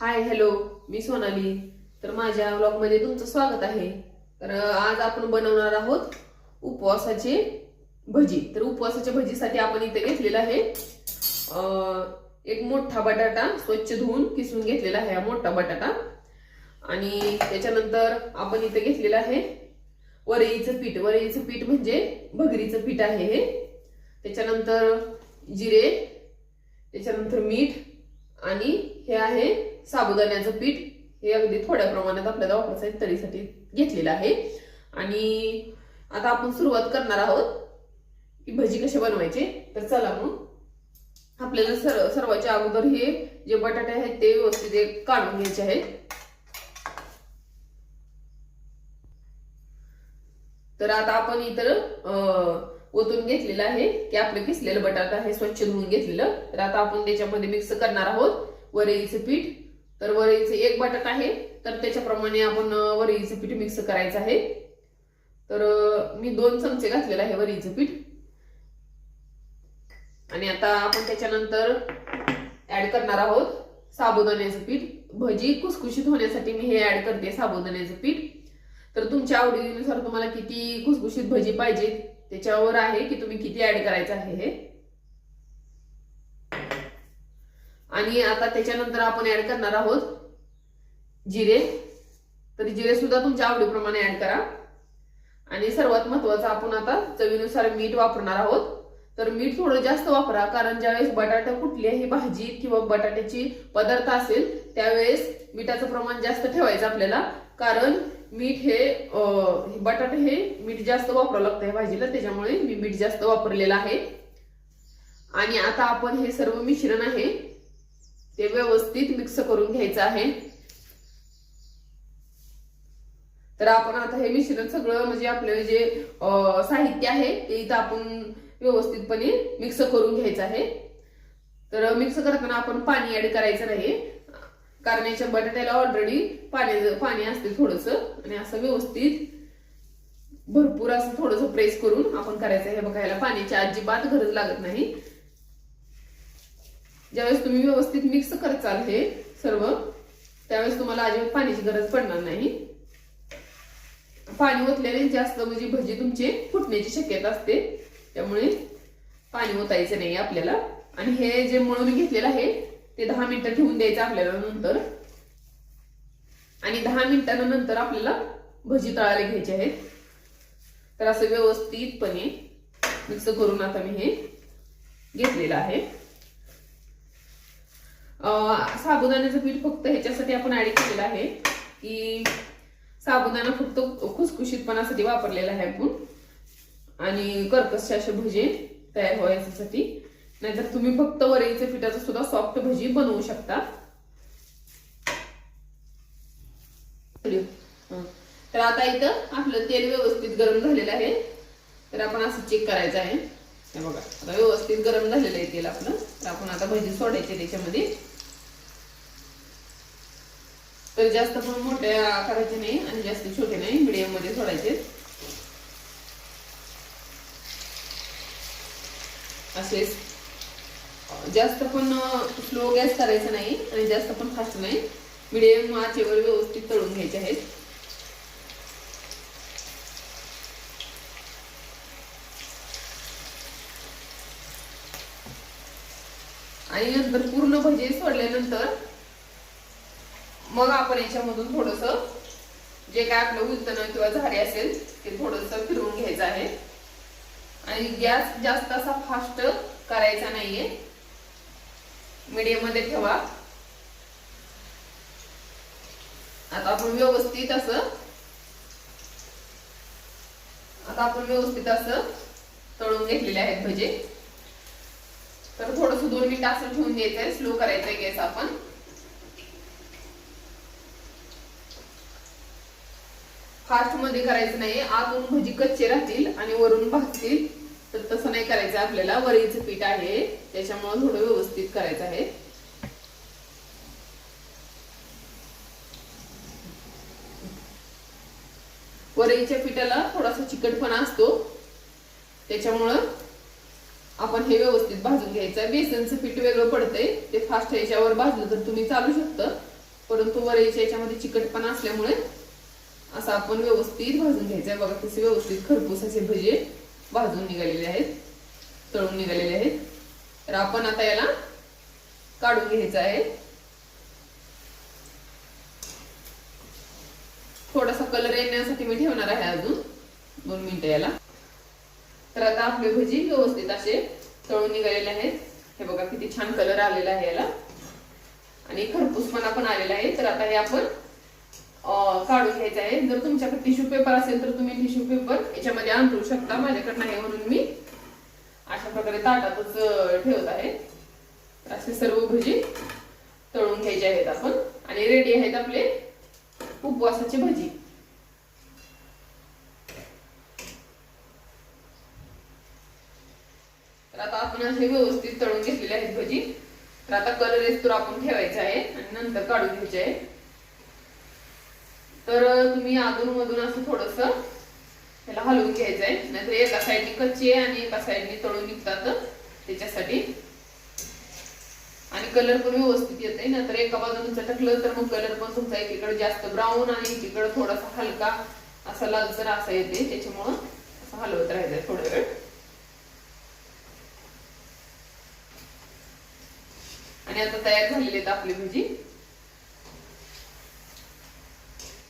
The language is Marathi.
हाय हॅलो मी सोनाली. तर माझ्या ब्लॉगमध्ये तुमचं स्वागत आहे. तर आज आपण बनवणार आहोत उपवासाचे भजी. तर उपवासाच्या भजीसाठी आपण इथे घेतलेलं आहे एक मोठा बटाटा स्वच्छ धुवून किसून घेतलेला आहे हा मोठा बटाटा. आणि त्याच्यानंतर आपण इथे घेतलेलं आहे वरईचं पीठ. वरईचं पीठ म्हणजे भगरीचं पीठ आहे हे. त्याच्यानंतर जिरे त्याच्यानंतर मीठ आणि हे आहे साबुदाण्याचं पीठ हे अगदी थोड्या प्रमाणात आपल्याला वापरायचं आहे तरीसाठी घेतलेलं आहे. आणि आता आपण सुरुवात करणार आहोत की भजी कसे बनवायचे. तर चला मग. आपल्याला सर्व सर्वाच्या अगोदर हे जे बटाटे आहेत ते व्यवस्थित काढून घ्यायचे आहेत. तर आता आपण इतर ओतून घेतलेलं आहे की आपलं किसलेलं बटाटा आहे स्वच्छ धुवून घेतलेलं. तर आता आपण त्याच्यामध्ये मिक्स करणार आहोत वरईचं पीठ. तर वरीचे एक बटाटा आहे तर त्याच्याप्रमाणे आपण वरीचं पीठ मिक्स करायचं आहे. तर मी दोन चमचे घातलेलं आहे वरीचं पीठ. आणि आता आपण त्याच्यानंतर ऍड करणार आहोत साबुदाण्याचं पीठ. भजी कुसकुशीत होण्यासाठी मी हे ऍड करते साबुदाण्याचं पीठ. तर तुमच्या आवडीनुसार तुम्हाला किती कुसकुशीत भजी पाहिजे त्याच्यावर आहे की तुम्ही किती ऍड करायचं आहे हे. आणि आता त्याच्यानंतर आपण ऍड करणार आहोत जिरे. तर जिरे सुद्धा तुमच्या आवडीप्रमाणे ऍड करा. आणि सर्वात महत्वाचं आपण आता चवीनुसार मीठ वापरणार आहोत. तर मीठ थोडं जास्त वापरा कारण ज्यावेळेस बटाटा कुठल्याही भाजी किंवा बटाट्याची पदार्थ असेल त्यावेळेस मिठाचं प्रमाण जास्त ठेवायचं आपल्याला. कारण मीठ हे हे बटाटे हे मीठ जास्त वापरावं लागतं या भाजीला त्याच्यामुळे मी मीठ जास्त वापरलेलं आहे. आणि आता आपण हे सर्व मिश्रण आहे ते व्यवस्थित मिक्स करून घ्यायचं आहे. तर आपण आता हे मिश्रण सगळं म्हणजे आपलं जे साहित्य आहे ते इथं आपण व्यवस्थितपणे मिक्स करून घ्यायचं आहे. तर मिक्स करताना आपण पाणी ऍड करायचं नाही. कारण याच्या बटाट्याला ऑलरेडी पाणी पाणी असते थोडस. आणि असं व्यवस्थित भरपूर असं थोडस प्रेस करून आपण करायचं हे बघायला पाण्याची अजिबात गरज लागत नाही. ज्यावेळेस तुम्ही व्यवस्थित मिक्स करचाल हे सर्व त्यावेळेस तुम्हाला अजिबात पाण्याची गरज पडणार नाही. पाणी ओतल्याने जास्त म्हणजे भजी तुमचे फुटण्याची शक्यता असते. त्यामुळे पाणी ओतायचं नाही आपल्याला. आणि हे जे मळून घेतलेलं आहे ते दहा मिनिटं ठेवून द्यायचं आपल्याला नंतर. आणि दहा मिनिटानंतर आपल्याला भजी तळायला घ्यायचे आहेत. तर असं व्यवस्थितपणे मिक्स करून आता मी हे घेतलेलं आहे. साबुदाण्याचं पीठ फक्त ह्याच्यासाठी आपण ऍड केलेलं आहे की साबुदाणा फक्त खुसखुशीतपणासाठी वापरलेला आहे आपण. आणि कर्कसचे असे भजे तयार व्हायच्यासाठी नाहीतर तुम्ही फक्त वरईच्या पिठाचं सुद्धा सॉफ्ट भजी बनवू शकता. तर आता इथं आपलं तेल व्यवस्थित गरम झालेलं आहे. तर आपण असं चेक करायचं आहे. बघा आता व्यवस्थित गरम झालेलं आहे तेल आपलं. तर आपण आता भजी सोडायचे त्याच्यामध्ये. तर जास्त पण मोठ्या करायचे नाही आणि जास्त छोटे नाही मिडियममध्ये सोडायचे. असेच. जास्त पण स्लो गॅस करायचा नाही आणि जास्त पण फास्ट नाही. मिडियम आचेवर व्यवस्थित तळून घ्यायचे आहेत. आणि नंतर पूर्ण भजी सोडल्यानंतर मग आपण याच्यामधून थोडस जे काय आपलं उलतन किंवा झाडे असेल ते थोडस फिरवून घ्यायचं आहे. आणि गॅस जास्त असा फास्ट करायचा नाहीये. मीडियममध्ये ठेवा. आता आपण व्यवस्थित असं आता आपण व्यवस्थित असं तळून घेतलेले आहेत भजे. तर थोडस दोन मिनिट असं ठेवून द्यायचंय स्लो करायचंय गॅस आपण. फास्टमध्ये करायचं नाही. आतून भजी कच्चे राहतील आणि वरून भाजतील. तर तसं नाही करायचं. आपल्याला वरीचं पीठ आहे. त्याच्यामुळे थोडं व्यवस्थित करायचं आहे. वरईच्या पिठाला थोडासा चिकटपणा असतो. त्याच्यामुळं आपण हे व्यवस्थित भाजून घ्यायचं. बेसनचं पीठ वेगळं पडतंय. ते फास्ट ह्याच्यावर भाजलं तर तुम्ही चालू शकतं. परंतु वरईच्या याच्यामध्ये चिकटपणा असल्यामुळे असं आपण व्यवस्थित भाजून घ्यायचं आहे बघा कसे व्यवस्थित खरपूस असे भजे भाजून निघालेले आहेत तळून निघालेले आहेत. तर आपण आता याला काढून घ्यायचं आहे. थोडासा कलर येण्यासाठी मी ठेवणार आहे अजून दोन मिनिटं याला. तर आता आपले भजी व्यवस्थित असे तळून निघालेले आहेत. हे बघा किती छान कलर आलेला आहे याला. आणि खरपूस पण आलेला आहे. तर आता हे आपण काढून घ्यायचे आहे. जर तुमच्याकडे टिश्यू पेपर असेल तर तुम्ही टिश्यू पेपर याच्यामध्ये आणू शकता. माझ्याकडे नाही म्हणून मी अशा प्रकारे ताटातच ठेवत आहे. असे सर्व भजी तळून घ्यायचे आहेत आपण. आणि रेडी आहेत आपले उपवासाची भजी. तर आता आपण असे व्यवस्थित तळून घेतलेले आहेत भजी. तर आता कलर तर आपण ठेवायचा आहे आणि नंतर काढून घ्यायचे आहे. तर तुम्ही अधून मधून असं थोडस त्याला हलवून घ्यायचं आहे नाहीतर एका साईडने कच्ची आहे आणि एका साईडनी तळून निघतात त्याच्यासाठी. आणि कलर पण व्यवस्थित येत आहे नंतर एका बाजूने चटकलं तर मग कलर पण तुमचा एकीकडे जास्त ब्राऊन आणि एकीकडे थोडासा हलका असा लालसर असा येते त्याच्यामुळं असं हलवत राहायचं थोडा वेळ. आणि आता तयार झालेली आहेत आपली भजी.